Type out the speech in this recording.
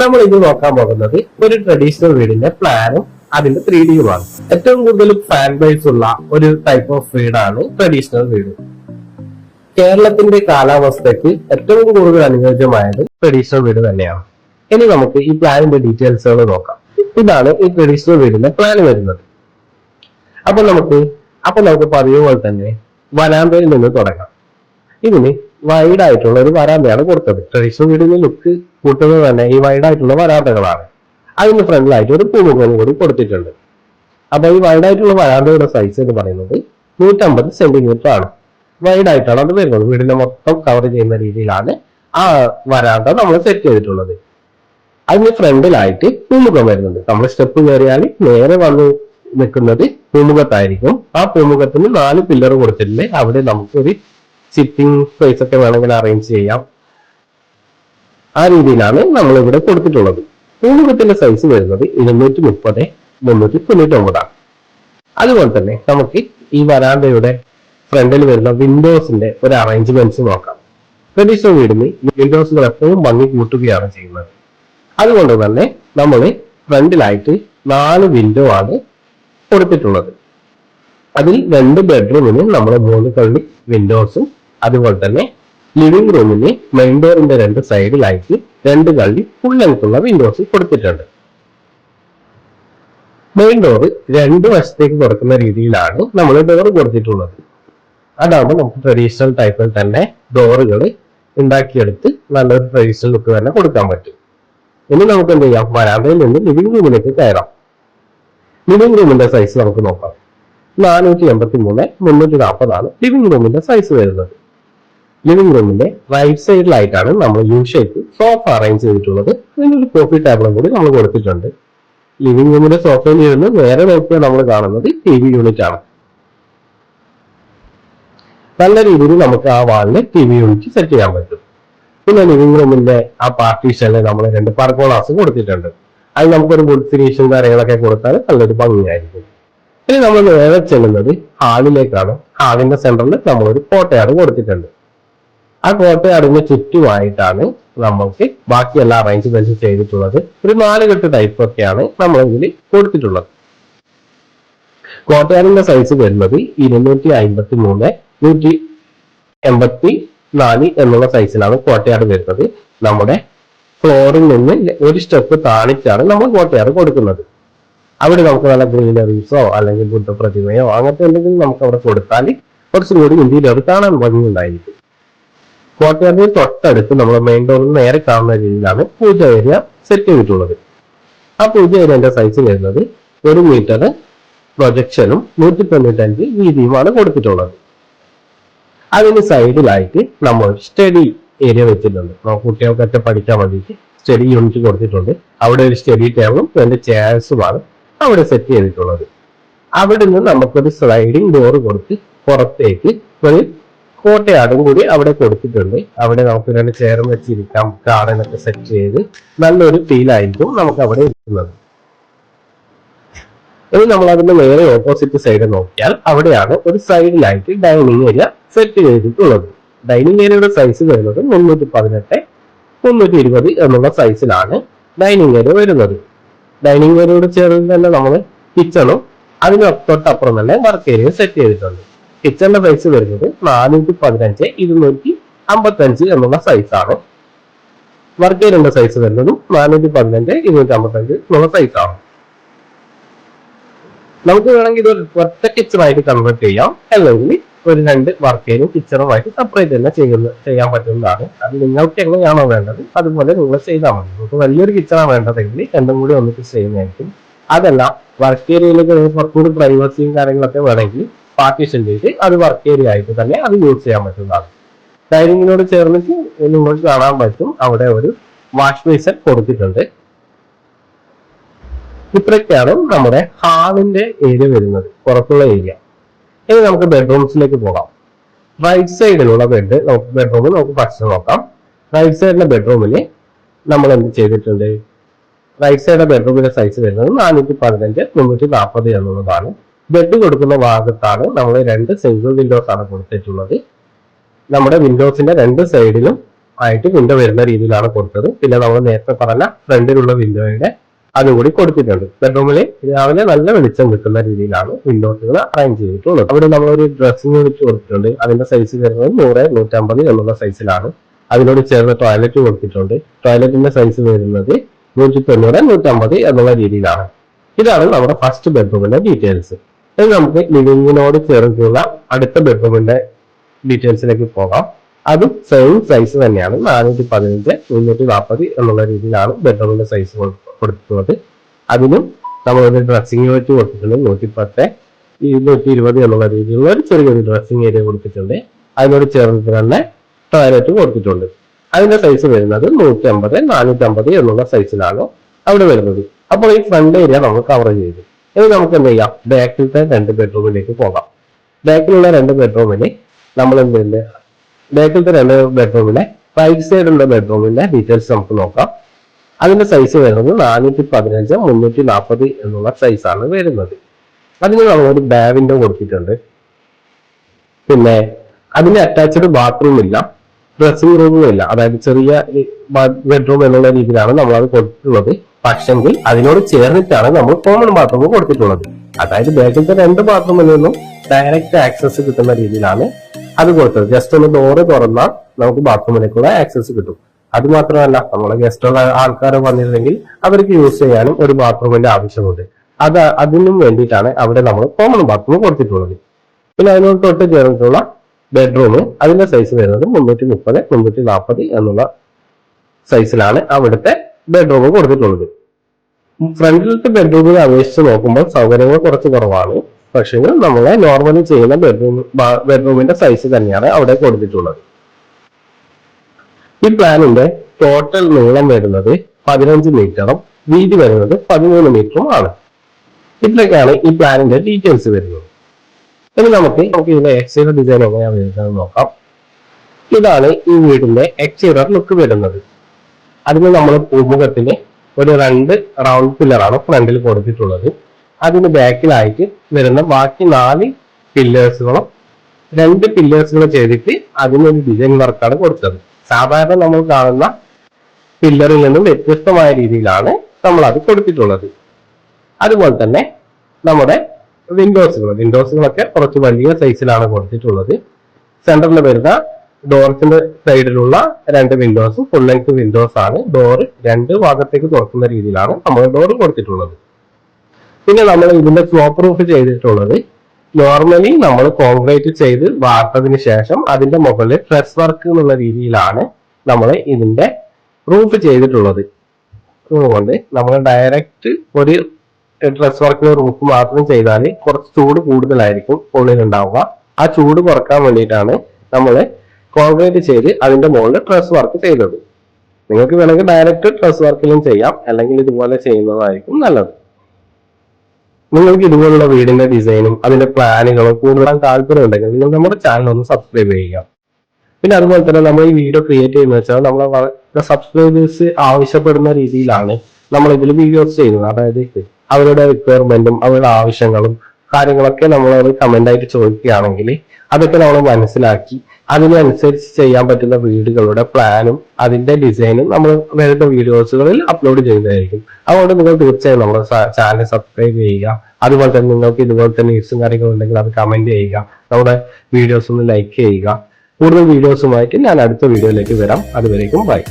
നമ്മൾ ഇന്ന് നോക്കാൻ പോകുന്നത് ഒരു ട്രഡീഷണൽ വീടിന്റെ പ്ലാനും അതിന്റെ ത്രീ ഡിയുമാണ് ഏറ്റവും കൂടുതൽ ഫാൻ ബേസ് ഉള്ള ഒരു ടൈപ്പ് ഓഫ് വീടാണ് ട്രഡീഷണൽ വീട്. കേരളത്തിന്റെ കാലാവസ്ഥയ്ക്ക് ഏറ്റവും കൂടുതൽ അനുയോജ്യമായത് ട്രഡീഷണൽ വീട് തന്നെയാണ്. ഇനി നമുക്ക് ഈ പ്ലാനിന്റെ ഡീറ്റെയിൽസുകൾ നോക്കാം. ഇതാണ് ഈ ട്രഡീഷണൽ വീടിന്റെ പ്ലാൻ വരുന്നത്. അപ്പൊ നമുക്ക് അപ്പൊ നമുക്ക് പതിവ് പോലെ തന്നെ വരാന്തയിൽ നിന്ന് തുടങ്ങാം. ഇതിന് വൈഡ് ആയിട്ടുള്ള ഒരു വരാന്തയാണ് കൊടുത്തത്. ട്രഡീഷണൽ വീടിന്റെ ലുക്ക് കൂട്ടുന്നത് തന്നെ ഈ വൈഡ് ആയിട്ടുള്ള വരാന്തകളാണ്. അതിന് ഫ്രണ്ടിലായിട്ട് ഒരു പൂമുഖം കൂടി കൊടുത്തിട്ടുണ്ട്. അപ്പൊ ഈ വൈഡ് ആയിട്ടുള്ള വരാന്തയുടെ സൈസ് എന്ന് പറയുന്നത് നൂറ്റമ്പത് സെന്റിമീറ്റർ ആണ്. വൈഡ് ആയിട്ടാണ് അത് വരുന്നത്. വീടിനെ മൊത്തം കവർ ചെയ്യുന്ന രീതിയിലാണ് ആ വരാന്ത നമ്മൾ സെറ്റ് ചെയ്തിട്ടുള്ളത്. അതിന് ഫ്രണ്ടിലായിട്ട് പൂമുഖം വരുന്നുണ്ട്. നമ്മൾ സ്റ്റെപ്പ് കയറിയാൽ നേരെ വന്ന് നിൽക്കുന്നത് പൂമുഖത്തായിരിക്കും. ആ പൂമുഖത്തിന് നാല് പില്ലർ കൊടുത്തിട്ടുണ്ട്. അവിടെ നമുക്കൊരു സിറ്റിംഗ് പ്ലേസ് ഒക്കെ വേണമെങ്കിൽ അറേഞ്ച് ചെയ്യാം. ആ രീതിയിലാണ് നമ്മൾ ഇവിടെ കൊടുത്തിട്ടുള്ളത്. പൂമുഖത്തിന്റെ സൈസ് വരുന്നത് ഇരുന്നൂറ്റി മുപ്പത് മുന്നൂറ്റി തൊണ്ണൂറ്റി ഒമ്പതാണ് അതുപോലെ തന്നെ നമുക്ക് ഈ വരാന്തയുടെ ഫ്രണ്ടിൽ വരുന്ന വിൻഡോസിന്റെ ഒരു അറേഞ്ച്മെന്റ്സ് നോക്കാം. ട്രഡീഷണൽ വീടിന് വിൻഡോസുകൾ എപ്പോഴും ഭംഗി കൂട്ടുകയാണ് ചെയ്യുന്നത്. അതുകൊണ്ട് തന്നെ നമ്മൾ ഫ്രണ്ടിലായിട്ട് നാല് വിൻഡോ ആണ് കൊടുത്തിട്ടുള്ളത്. അതിൽ രണ്ട് ബെഡ്റൂമിന് നമ്മൾ മൂന്ന് കള്ളി വിൻഡോസും അതുപോലെ തന്നെ ലിവിംഗ് റൂമിന് മെയിൻ ഡോറിന്റെ രണ്ട് സൈഡിലായിട്ട് രണ്ട് കള്ളി ഫുൾ ലെങ്ത് ഉള്ള വിൻഡോസ് കൊടുത്തിട്ടുണ്ട്. മെയിൻ ഡോർ രണ്ട് വശത്തേക്ക് തുറക്കുന്ന രീതിയിലാണ് നമ്മൾ ഡോർ കൊടുത്തിട്ടുള്ളത്. അതാകുമ്പോൾ നമുക്ക് ട്രഡീഷണൽ ടൈപ്പിൽ തന്നെ ഡോറുകൾ ഉണ്ടാക്കിയെടുത്ത് നല്ലൊരു ട്രഡീഷണൽ ലുക്ക് തന്നെ കൊടുക്കാൻ പറ്റും. ഇനി നമുക്ക് എന്ത് ചെയ്യാം? വരാന്തയിൽ നിന്ന് ലിവിംഗ് റൂമിലേക്ക് കയറാം. ലിവിംഗ് റൂമിന്റെ സൈസ് നമുക്ക് നോക്കാം. നാനൂറ്റി എൺപത്തി മൂന്ന് മുന്നൂറ്റി നാൽപ്പതാണ് ലിവിംഗ് റൂമിന്റെ സൈസ് വരുന്നത്. ലിവിംഗ് റൂമിന്റെ റൈറ്റ് സൈഡിലായിട്ടാണ് നമ്മൾ യു ഷേപ്പ് സോഫ അറേഞ്ച് ചെയ്തിട്ടുള്ളത്. അതിനൊരു കോഫി ടേബിളും കൂടി നമ്മൾ കൊടുത്തിട്ടുണ്ട്. ലിവിംഗ് റൂമിന്റെ സോഫയിൽ ഇരുന്ന് വേറെ നോക്കിയാൽ നമ്മൾ കാണുന്നത് ടി വി യൂണിറ്റ് ആണ്. നല്ല രീതിയിൽ നമുക്ക് ആ വാളിന് ടി വി യൂണിറ്റ് സെറ്റ് ചെയ്യാൻ പറ്റും. പിന്നെ ലിവിംഗ് റൂമിന്റെ ആ പാർട്ടീഷനിൽ നമ്മൾ രണ്ട് പർഗോളാസ് കൊടുത്തിട്ടുണ്ട്. അത് നമുക്കൊരു ഫിനിഷും കാര്യങ്ങളൊക്കെ കൊടുത്താൽ നല്ലൊരു ഭംഗിയായിരിക്കും. ഇനി നമ്മൾ നേരെ ചെല്ലുന്നത് ഹാളിലേക്കാണ് ഹാളിന്റെ സെന്ററിൽ നമ്മളൊരു കോട്ടയാണ് കൊടുത്തിട്ടുണ്ട്. ആ കോട്ടയാടിന് ചുറ്റുമായിട്ടാണ് നമ്മൾക്ക് ബാക്കി എല്ലാ അറേഞ്ച്മെന്റ്സ് ചെയ്തിട്ടുള്ളത്. ഒരു നാല് കെട്ട് ടൈപ്പ് ഒക്കെയാണ് നമ്മൾ ഇതിൽ കൊടുത്തിട്ടുള്ളത്. കോട്ടയാടിന്റെ സൈസ് വരുന്നത് ഇരുന്നൂറ്റി അമ്പത്തി മൂന്ന് നൂറ്റി എൺപത്തി നാല് എന്നുള്ള സൈസിലാണ് കോട്ടയാട് വരുന്നത്. നമ്മുടെ ഫ്ലോറിൽ നിന്ന് ഒരു സ്റ്റെപ്പ് താണിച്ചാണ് നമ്മൾ കോട്ടയാട് കൊടുക്കുന്നത്. അവിടെ നമുക്ക് നല്ല ഗ്രീനറീസോ അല്ലെങ്കിൽ ബുദ്ധപ്രതിമയോ അങ്ങനത്തെ എന്തെങ്കിലും നമുക്ക് അവിടെ കൊടുത്താൽ കുറച്ചും കൂടി ഇന്ത്യയിൽ കാണാൻ ഭംഗിയുണ്ടായിരിക്കും. കോട്ടയാടിന് തൊട്ടടുത്ത് നമ്മൾ മെയിൻ ഡോറിൽ നേരെ കാണുന്ന രീതിയിലാണ് പൂജ ഏരിയ സെറ്റ് ചെയ്തിട്ടുള്ളത്. ആ പൂജ ഏരിയന്റെ സൈസ് വരുന്നത് ഒരു മീറ്റർ പ്രൊജക്ഷനും നൂറ്റി തൊണ്ണൂറ്റഞ്ച് വീതിയുമാണ് കൊടുത്തിട്ടുള്ളത്. അതിന് സൈഡിലായിട്ട് നമ്മൾ സ്റ്റഡി ഏരിയ വെച്ചിട്ടുണ്ട്. കുട്ടികൾക്കൊക്കെ പഠിക്കാൻ വേണ്ടിയിട്ട് സ്റ്റഡി യൂണിറ്റ് കൊടുത്തിട്ടുണ്ട്. അവിടെ ഒരു സ്റ്റഡി ടേബിളും രണ്ട് ചെയർസുമാണ് അവിടെ സെറ്റ് ചെയ്തിട്ടുള്ളത്. അവിടെ നിന്ന് നമുക്കൊരു സ്ലൈഡിംഗ് ഡോർ കൊടുത്ത് പുറത്തേക്ക് ഒരു കോട്ടയാടും കൂടി അവിടെ കൊടുത്തിട്ടുണ്ട്. അവിടെ നമുക്ക് രണ്ട് ചേർന്ന് വെച്ചിരിക്കാം ഗാർഡനൊക്കെ സെറ്റ് ചെയ്ത് നല്ലൊരു ഫീൽ ആയിരിക്കും നമുക്ക് അവിടെ ഇരിക്കുന്നത്. ഇനി നമ്മൾ അതിന്റെ നേരെ ഓപ്പോസിറ്റ് സൈഡ് നോക്കിയാൽ അവിടെയാണ് ഒരു സൈഡിലായിട്ട് ഡൈനിങ് ഏരിയ സെറ്റ് ചെയ്തിട്ടുള്ളത്. ഡൈനിങ് ഏരിയയുടെ സൈസ് വരുന്നത് മുന്നൂറ്റി പതിനെട്ട് മുന്നൂറ്റി ഇരുപത് എന്നുള്ള സൈസിലാണ് ഡൈനിങ് ഏരിയ വരുന്നത് ഡൈനിങ് ഏരിയയോട് ചേർന്ന് തന്നെ നമ്മൾ കിച്ചണും അതിന് തൊട്ടപ്പുറം തന്നെ വർക്ക് ഏരിയ സെറ്റ് ചെയ്തിട്ടുണ്ട്. കിച്ചണിന്റെ പ്രൈസ് വരുന്നത് നാനൂറ്റി പതിനഞ്ച് ഇരുന്നൂറ്റി അമ്പത്തഞ്ച് എന്നുള്ള സൈസാണ് വർക്ക് ഏരിയന്റെ സൈസ് വരുന്നതും നാനൂറ്റി പതിനഞ്ച് ഇരുന്നൂറ്റി അമ്പത്തഞ്ച് എന്നുള്ള സൈസാണ് നമുക്ക് വേണമെങ്കിൽ ഇത് ഒറ്റ കിച്ചണായിട്ട് കൺവേർട്ട് ചെയ്യാം. അല്ലെങ്കിൽ ഒരു രണ്ട് വർക്ക് ഏരിയയും കിച്ചണുമായിട്ട് സെപ്പറേറ്റ് തന്നെ ചെയ്യുന്നത് ചെയ്യാൻ പറ്റുന്നതാണ്. അത് നിങ്ങൾക്ക് എങ്ങനെയാണോ വേണ്ടത് അതുപോലെ നിങ്ങൾ ചെയ്താൽ മതി. നമുക്ക് വലിയൊരു കിച്ചണാണ് വേണ്ടതെങ്കിൽ രണ്ടും കൂടി ഒന്നിച്ച് ചെയ്യുന്നതായിരിക്കും. അതല്ല വർക്ക് ഏരിയയിലേക്ക് കുറച്ചുകൂടി പ്രൈവസിയും കാര്യങ്ങളൊക്കെ വേണമെങ്കിൽ പാർട്ടീഷൻ ചെയ്ത് അത് വർക്ക് ഏരിയ ആയിട്ട് തന്നെ അത് യൂസ് ചെയ്യാൻ പറ്റുന്നതാണ്. ഡൈനിങ്ങിനോട് ചേർന്നിട്ട് നിങ്ങൾക്ക് കാണാൻ പറ്റും അവിടെ ഒരു വാഷ് ബേസൺ കൊടുത്തിട്ടുണ്ട്. ഇത്രയൊക്കെയാണ് നമ്മുടെ ഹാളിന്റെ ഏരിയ വരുന്നത് പുറത്തുള്ള ഏരിയ ഇനി നമുക്ക് ബെഡ്റൂംസിലേക്ക് പോകാം. റൈറ്റ് സൈഡിലുള്ള ബെഡ് നമുക്ക് ബെഡ്റൂമിൽ നമുക്ക് ഫസ്റ്റ് നോക്കാം. റൈറ്റ് സൈഡിലെ ബെഡ്റൂമിൽ നമ്മൾ എന്ത് ചെയ്തിട്ടുണ്ട്? റൈറ്റ് സൈഡിലെ ബെഡ്റൂമിന്റെ സൈസ് വരുന്നത് നാനൂറ്റി പതിനഞ്ച് മുന്നൂറ്റി നാൽപ്പത് എന്നുള്ളതാണ്. ബെഡ് കൊടുക്കുന്ന ഭാഗത്താണ് നമ്മൾ രണ്ട് സിംഗിൾ വിൻഡോസ് ആണ് കൊടുത്തിട്ടുള്ളത്. നമ്മുടെ വിൻഡോസിന്റെ രണ്ട് സൈഡിലും ആയിട്ട് വിൻഡോ വരുന്ന രീതിയിലാണ് കൊടുത്തത്. പിന്നെ നമ്മൾ നേരത്തെ പറഞ്ഞ ഫ്രണ്ടിലുള്ള വിൻഡോയുടെ അതുകൂടി കൊടുത്തിട്ടുണ്ട്. ബെഡ്റൂമിൽ രാവിലെ നല്ല വെളിച്ചം കിട്ടുന്ന രീതിയിലാണ് വിൻഡോസുകൾ അറേഞ്ച് ചെയ്തിട്ടുള്ളത്. അവിടെ നമ്മളൊരു ഡ്രസ്സിംഗ് യൂണിറ്റ് കൊടുത്തിട്ടുണ്ട്. അതിന്റെ സൈസ് വരുന്നത് നൂറ് നൂറ്റമ്പത് എന്നുള്ള സൈസിലാണ് അതിനോട് ചേർന്ന് ടോയ്ലറ്റ് കൊടുത്തിട്ടുണ്ട്. ടോയ്ലറ്റിന്റെ സൈസ് വരുന്നത് നൂറ്റി തൊണ്ണൂറ് നൂറ്റമ്പത് എന്നുള്ള രീതിയിലാണ്. ഇതാണ് നമ്മുടെ ഫസ്റ്റ് ബെഡ്റൂമിന്റെ ഡീറ്റെയിൽസ് ഇനി നമുക്ക് ലിവിങ്ങിനോട് ചേർന്നുള്ള അടുത്ത ബെഡ്റൂമിന്റെ ഡീറ്റെയിൽസിലേക്ക് പോകാം. അതും സെയിം സൈസ് തന്നെയാണ്. നാനൂറ്റി പതിനഞ്ച് മുന്നൂറ്റി നാൽപ്പത് എന്നുള്ള രീതിയിലാണ് ബെഡ്റൂമിന്റെ സൈസ് കൊടുത്തിട്ടുള്ളത്. അതിനും നമ്മളൊരു ഡ്രസ്സിംഗ് വെച്ച് കൊടുത്തിട്ടുണ്ട് നൂറ്റി പത്ത് ഇരുന്നൂറ്റി ഇരുപത് എന്നുള്ള രീതിയിലുള്ള ഒരു ചെറിയൊരു ഡ്രസ്സിംഗ് ഏരിയ കൊടുത്തിട്ടുണ്ട്. അതിനോട് ചേർന്നിട്ട് തന്നെ ടോയ്ലറ്റ് കൊടുത്തിട്ടുണ്ട്. അതിന്റെ സൈസ് വരുന്നത് നൂറ്റി അമ്പത് എന്നുള്ള സൈസിലാണ് അവിടെ വരുന്നത്. അപ്പോൾ ഈ ഫ്രണ്ട് ഏരിയ നമ്മൾ കവർ ചെയ്തു. ഇനി നമുക്ക് എന്ത് ചെയ്യാം ബാക്കിലത്തെ രണ്ട് ബെഡ്റൂമിലേക്ക് പോകാം. ബാക്കിലുള്ള രണ്ട് ബെഡ്റൂമിന് നമ്മൾ എന്തുണ്ട് ബാക്കിലത്തെ രണ്ട് ബെഡ്റൂമിലെ റൈറ്റ് സൈഡിലുള്ള ബെഡ്റൂമിന്റെ ഡീറ്റെയിൽസ് നമുക്ക് നോക്കാം. അതിന്റെ സൈസ് വരുന്നത് നാനൂറ്റി പതിനഞ്ച് മുന്നൂറ്റി നാൽപ്പത് എന്നുള്ള സൈസാണ് വരുന്നത്. അതിന് നമ്മളൊരു ബാവിൻഡോ കൊടുത്തിട്ടുണ്ട്. പിന്നെ അതിന് അറ്റാച്ച്ഡ് ബാത്റൂം ഇല്ല. ഡ്രസ്സിംഗ് റൂമും ഇല്ല. അതായത് ചെറിയ ബെഡ്റൂം എന്നുള്ള രീതിയിലാണ് നമ്മൾ അത് കൊടുത്തിട്ടുള്ളത് പക്ഷെങ്കിൽ അതിനോട് ചേർന്നിട്ടാണ് നമ്മൾ കോമൺ ബാത്റൂം കൊടുത്തിട്ടുള്ളത്. അതായത് ബാക്കിലത്തെ രണ്ട് ബാത്റൂമിൽ നിന്നും ഡയറക്റ്റ് ആക്സസ് കിട്ടുന്ന രീതിയിലാണ് അത് കൊടുത്തത്. ജസ്റ്റ് ഒന്ന് ഡോറ് തുറന്നാൽ നമുക്ക് ബാത്റൂമിലേക്കുള്ള ആക്സസ് കിട്ടും. അത് മാത്രമല്ല നമ്മളെ ഗസ്റ്റ് ആൾക്കാർ വന്നിരുന്നെങ്കിൽ അവർക്ക് യൂസ് ചെയ്യാനും ഒരു ബാത്റൂമിന്റെ ആവശ്യമുണ്ട്. അത് അതിനും വേണ്ടിയിട്ടാണ് അവിടെ നമ്മൾ കോമൺ ബാത്റൂം കൊടുത്തിട്ടുള്ളത്. പിന്നെ അതിനോട് തൊട്ട് ചേർന്നിട്ടുള്ള ബെഡ്റൂം അതിന്റെ സൈസ് വരുന്നത് മുന്നൂറ്റി മുപ്പത് മുന്നൂറ്റി നാൽപ്പത് എന്നുള്ള സൈസിലാണ് അവിടുത്തെ ബെഡ്റൂം കൊടുത്തിട്ടുള്ളത്. ഫ്രണ്ടിലത്തെ ബെഡ്റൂമിനെ അപേക്ഷിച്ച് നോക്കുമ്പോൾ സൗകര്യങ്ങൾ കുറച്ച് കുറവാണ്. പക്ഷേ നമ്മളെ നോർമലി ചെയ്യുന്ന ബെഡ്റൂം ബെഡ്റൂമിന്റെ സൈസ് തന്നെയാണ് അവിടെ കൊടുത്തിട്ടുള്ളത്. ഈ പ്ലാനിന്റെ ടോട്ടൽ നീളം വരുന്നത് പതിനഞ്ച് മീറ്ററും വീതി വരുന്നത് പതിമൂന്ന് മീറ്ററും ആണ്. ഇത്രയൊക്കെയാണ് ഈ പ്ലാനിന്റെ ഡീറ്റെയിൽസ് വരുന്നത്. ഇനി നമുക്ക് നമുക്ക് ഇതിന്റെ എക്സ്റ്റീരിയർ ഡിസൈൻ എങ്ങനെയാണ് വരുന്നത് നോക്കാം. ഇതാണ് ഈ വീടിന്റെ എക്സ്റ്റീരിയർ ലുക്ക് വരുന്നത്. അതിന് നമ്മൾ പൂമുഖത്തിന് ഒരു രണ്ട് റൗണ്ട് പില്ലറാണ് ഫ്രണ്ടിൽ കൊടുത്തിട്ടുള്ളത്. അതിന് ബാക്കിലായിട്ട് വരുന്ന ബാക്കി നാല് പില്ലേഴ്സുകളും രണ്ട് പില്ലേഴ്സുകൾ ചെയ്തിട്ട് അതിനൊരു ഡിസൈൻ വർക്കാണ് കൊടുത്തത്. സാധാരണ നമ്മൾ കാണുന്ന പില്ലറിൽ നിന്നും വ്യത്യസ്തമായ രീതിയിലാണ് നമ്മൾ അത് കൊടുത്തിട്ടുള്ളത്. അതുപോലെ തന്നെ നമ്മുടെ വിൻഡോസുകൾ വിൻഡോസുകളൊക്കെ കുറച്ച് വലിയ സൈസിലാണ് കൊടുത്തിട്ടുള്ളത്. സെന്ററിൽ വരുന്ന ഡോർസിന്റെ സൈഡിലുള്ള രണ്ട് വിൻഡോസും ഫുൾ ലെങ്ത് വിൻഡോസ് ആണ്. ഡോർ രണ്ട് ഭാഗത്തേക്ക് തുറക്കുന്ന രീതിയിലാണ് നമ്മൾ ഡോർ കൊടുത്തിട്ടുള്ളത്. പിന്നെ നമ്മൾ ഇതിന്റെ സ്ലോപ്പ് പ്രൂഫ് ചെയ്തിട്ടുള്ളത് നോർമലി നമ്മൾ കോൺക്രീറ്റ് ചെയ്ത് വാർത്തതിന് ശേഷം അതിന്റെ മുകളിൽ ഫ്രഷ് വർക്ക് എന്നുള്ള രീതിയിലാണ് നമ്മൾ ഇതിന്റെ റൂഫ് ചെയ്തിട്ടുള്ളത്. അതുകൊണ്ട് നമ്മൾ ഡയറക്റ്റ് ഒരു ഡ്രസ് വർക്കിന് റൂഫ് മാത്രം ചെയ്താൽ കുറച്ച് ചൂട് കൂടുതലായിരിക്കും ഉള്ളിൽ ഉണ്ടാവുക ആ ചൂട് കുറയ്ക്കാൻ വേണ്ടിയിട്ടാണ് നമ്മൾ കോൺക്രീറ്റ് ചെയ്ത് അതിന്റെ മുകളിൽ ട്രസ് വർക്ക് ചെയ്തത്. നിങ്ങൾക്ക് വേണമെങ്കിൽ ഡയറക്റ്റ് ട്രസ് വർക്കിലും ചെയ്യാം. അല്ലെങ്കിൽ ഇതുപോലെ ചെയ്യുന്നതായിരിക്കും നല്ലത്. നിങ്ങൾക്ക് ഇതുപോലുള്ള വീടിന്റെ ഡിസൈനും അതിന്റെ പ്ലാനുകളും കൂടുതൽ താല്പര്യം ഉണ്ടെങ്കിൽ നിങ്ങൾ നമ്മുടെ ചാനൽ ഒന്ന് സബ്സ്ക്രൈബ് ചെയ്യുക. പിന്നെ അതുപോലെ തന്നെ നമ്മൾ ഈ വീഡിയോ ക്രിയേറ്റ് ചെയ്യുന്ന വെച്ചാൽ നമ്മളെ സബ്സ്ക്രൈബേഴ്സ് ആവശ്യപ്പെടുന്ന രീതിയിലാണ് നമ്മൾ ഇതിൽ വീഡിയോസ് ചെയ്യുന്നത്. അതായത് അവരുടെ റിക്വയർമെന്റും അവരുടെ ആവശ്യങ്ങളും കാര്യങ്ങളൊക്കെ നമ്മൾ കമന്റ് ആയിട്ട് ചോദിക്കുകയാണെങ്കിൽ അതൊക്കെ നമ്മൾ മനസ്സിലാക്കി അതിനനുസരിച്ച് ചെയ്യാൻ പറ്റുന്ന വീടുകളുടെ പ്ലാനും അതിന്റെ ഡിസൈനും നമ്മൾ വരുന്ന വീഡിയോസുകളിൽ അപ്ലോഡ് ചെയ്യുന്നതായിരിക്കും അതുകൊണ്ട് നിങ്ങൾ തീർച്ചയായും നമ്മുടെ ചാനൽ സബ്സ്ക്രൈബ് ചെയ്യുക. അതുപോലെ തന്നെ നിങ്ങൾക്ക് ഇതുപോലെ തന്നെ ന്യൂസും കാര്യങ്ങളും ഉണ്ടെങ്കിൽ അത് കമന്റ് ചെയ്യുക. നമ്മുടെ വീഡിയോസ് ഒന്ന് ലൈക്ക് ചെയ്യുക. കൂടുതൽ വീഡിയോസുമായിട്ട് ഞാൻ അടുത്ത വീഡിയോയിലേക്ക് വരാം. അതുവരേക്കും ബൈ